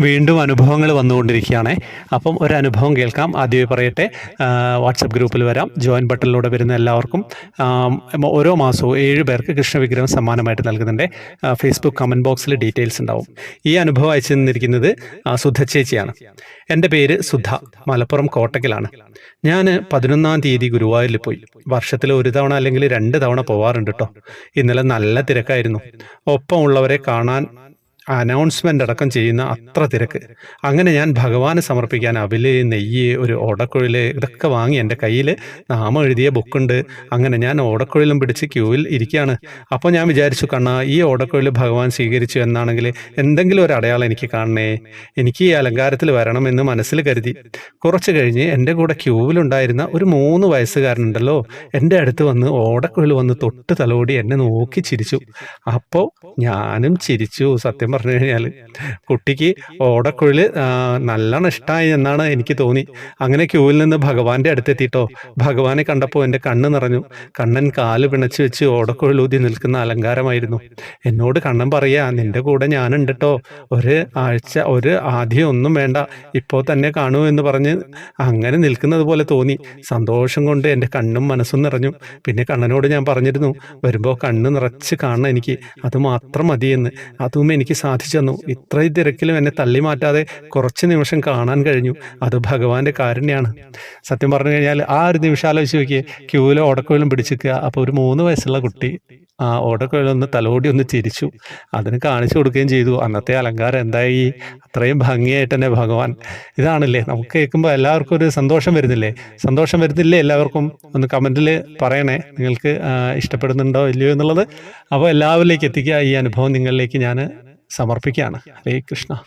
വീണ്ടും അനുഭവങ്ങൾ വന്നുകൊണ്ടിരിക്കുകയാണ്. അപ്പം ഒരു അനുഭവം കേൾക്കാം. ആദ്യമേ പറയട്ടെ വാട്സപ്പ് ഗ്രൂപ്പിൽ വരാം. ജോയിൻ ബട്ടണിലൂടെ വരുന്ന എല്ലാവർക്കും ഓരോ മാസവും ഏഴ് പേർക്ക് കൃഷ്ണവിഗ്രഹം സമ്മാനമായിട്ട് നൽകുന്നുണ്ട്. ഫേസ്ബുക്ക് കമന്റ് ബോക്സിൽ ഡീറ്റെയിൽസ് ഉണ്ടാവും. ഈ അനുഭവം അയച്ചു തന്നിരിക്കുന്നത് ആ, സുധ ചേച്ചിയാണ്. എന്റെ പേര് സുധ. മലപ്പുറം കോട്ടക്കലാണ്. ഞാൻ പതിനൊന്നാം തീയതി ഗുരുവായൂരിൽ പോയി. വർഷത്തിൽ ഒരു തവണ അല്ലെങ്കിൽ രണ്ട് തവണ പോവാറുണ്ട് കേട്ടോ ഇന്നലെ നല്ല തിരക്കായിരുന്നു. ഒപ്പമുള്ളവരെ കാണാൻ അനൗൺസ്മെന്റ് അടക്കം ചെയ്യുന്ന അത്ര തിരക്ക്. അങ്ങനെ ഞാൻ ഭഗവാന് സമർപ്പിക്കാൻ അവിൽ നെയ്യ് ഒരു ഓടക്കുഴൽ ഇതൊക്കെ വാങ്ങി എന്റെ കയ്യിൽ നാമം എഴുതിയ ബുക്കുണ്ട്. അങ്ങനെ ഞാൻ ഓടക്കുഴലും പിടിച്ച് ക്യൂവിൽ ഇരിക്കുകയാണ്. അപ്പോൾ ഞാൻ വിചാരിച്ചു കണ്ണാ ഈ ഓടക്കുഴൽ ഭഗവാൻ സ്വീകരിച്ചു എന്നാണെങ്കിൽ എന്തെങ്കിലും ഒരു അടയാളം എനിക്ക് കാണണേ. എനിക്ക് ഈ അലങ്കാരത്തിൽ വരണമെന്ന് മനസ്സിൽ കരുതി. കുറച്ച് കഴിഞ്ഞ് എന്റെ കൂടെ ക്യൂവിലുണ്ടായിരുന്ന ഒരു മൂന്ന് വയസ്സുകാരനുണ്ടല്ലോ. എന്റെ അടുത്ത് വന്ന് ഓടക്കുഴൽ വന്ന് തൊട്ട് തലോടി എന്നെ നോക്കി ചിരിച്ചു. അപ്പോൾ ഞാനും ചിരിച്ചു സത്യം പറഞ്ഞു കഴിഞ്ഞാൽ കുട്ടിക്ക് ഓടക്കുഴൽ നല്ലോണം ഇഷ്ടമായി എന്നാണ് എനിക്ക് തോന്നി. അങ്ങനെ ക്യൂവിൽ നിന്ന് ഭഗവാന്റെ അടുത്തെത്തിയിട്ടോ ഭഗവാനെ കണ്ടപ്പോൾ എന്റെ കണ്ണ് നിറഞ്ഞു. കണ്ണൻ കാൽ പിണച്ച് വെച്ച് ഓടക്കുഴൽ ഊതി നിൽക്കുന്ന അലങ്കാരമായിരുന്നു. എന്നോട് കണ്ണൻ പറയാ നിന്റെ കൂടെ ഞാനുണ്ട് ഒരു ആഴ്ച ഒരു ആദ്യം ഒന്നും വേണ്ട. ഇപ്പോൾ തന്നെ കാണൂ എന്ന് പറഞ്ഞ് അങ്ങനെ നിൽക്കുന്നത് പോലെ തോന്നി. സന്തോഷം കൊണ്ട് എന്റെ കണ്ണും മനസ്സും നിറഞ്ഞു. പിന്നെ കണ്ണനോട് ഞാൻ പറഞ്ഞിരുന്നു വരുമ്പോൾ കണ്ണ് നിറച്ച് കാണണം എനിക്ക്. അത് മാത്രം മതിയെന്ന്. അതും എനിക്ക് സാധിച്ചു തന്നു ഇത്രയും തിരക്കിലും എന്നെ തള്ളി മാറ്റാതെ കുറച്ച് നിമിഷം കാണാൻ കഴിഞ്ഞു. അത് ഭഗവാന്റെ കാരുണ്യാണ്. സത്യം പറഞ്ഞു കഴിഞ്ഞാൽ ആ ഒരു നിമിഷം ആലോചിച്ച് നോക്കിയേ. ക്യൂലോ ഓടക്കുഴലും പിടിച്ചിരിക്കുക. അപ്പോൾ ഒരു മൂന്ന് വയസ്സുള്ള കുട്ടി ആ ഓടക്കുഴലൊന്ന് തലോടി ഒന്ന് ചിരിച്ചു. അതിന് കാണിച്ചു കൊടുക്കുകയും ചെയ്തു. അന്നത്തെ അലങ്കാരം എന്തായി? അത്രയും ഭംഗിയായിട്ട് തന്നെ ഭഗവാൻ. ഇതാണല്ലേ? നമുക്ക് കേൾക്കുമ്പോൾ എല്ലാവർക്കും ഒരു സന്തോഷം വരുന്നില്ലേ? സന്തോഷം വരുന്നില്ലേ എല്ലാവർക്കും? ഒന്ന് കമന്റിൽ പറയണേ. നിങ്ങൾക്ക് ഇഷ്ടപ്പെടുന്നുണ്ടോ ഇല്ലയോ എന്നുള്ളത്. അപ്പോൾ എല്ലാവരിലേക്ക് എത്തിക്കുക. ഈ അനുഭവം നിങ്ങളിലേക്ക് ഞാൻ സമർപ്പിക്കുകയാണ്. ഹരേ കൃഷ്ണ.